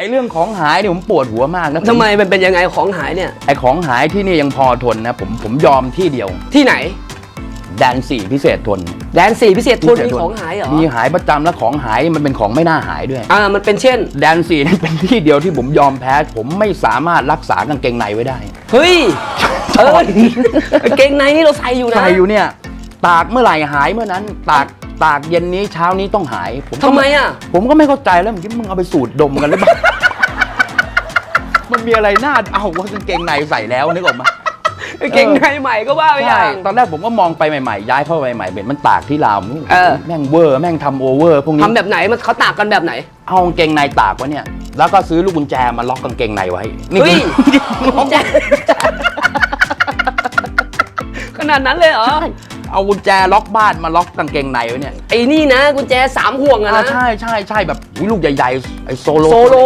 ไอ้เรื่องของหายเนี่ยผมปวดหัวมากนะทำไมมันเป็นยังไงของหายเนี่ย ไอ้ของหายที่นี่ยังพอทนนะผมผมยอมที่เดียว ที่ไหน แดนสี่พิเศษทนแดนสี่พิเศษทนมีของหายเหรอมีหายประจำแล้วของหายมันเป็นของไม่น่าหายด้วย อ่ามันเป็นเช่น แดนสี่นี่เป็นที่เดียวที่ผมยอมแพ้ ผมไม่สามารถรักษากางเกงในไว้ได้ เฮ้ยเออกางเกงในนี่เราใส่อยู่นะ ใส่อยู่เนี่ย ตากเมื่อไหร่หายเมื่อนั้น ตากตากเย็นนี้เช้านี้ต้องหาย ผมก็ทำไมอะ ผมก็ไม่เข้าใจแล้วมึงคิดมึงเอาไปสูดดมกันหรือเปล่า มันมีอะไรน่าเอาว่ากางเกงในใส่แล้วนึกออกไหมกางเกงในใหม่ก็ว่าไปอใช่ย่าง ตอนแรกผมก็มองไปใหม่ๆ ย้ายเข้าไปใหม่ๆเห็นมันตากที่ลาวเออ แม่งเวอร์แม่งทำโอเวอร์พวกนี้ทำแบบไหนมันเขาตากกันแบบไหน เอากางเกงในตากไว้เนี่ย แล้วก็ซื้อลูกกุญแจมาล็อกกางเกงในไว้นี่เฮ้ย คือแจขนาดนั้นเลยเหรอ เอากุญแจล็อกบ้านมาล็อกกางเกงในไว้เนี่ยไอ้นี่นะกุญแจสามห่วงอะอ่านะ ใช่ใช่ใช่แบบอุ๊ยลูกใหญ่ๆไอ้โซโล โซโล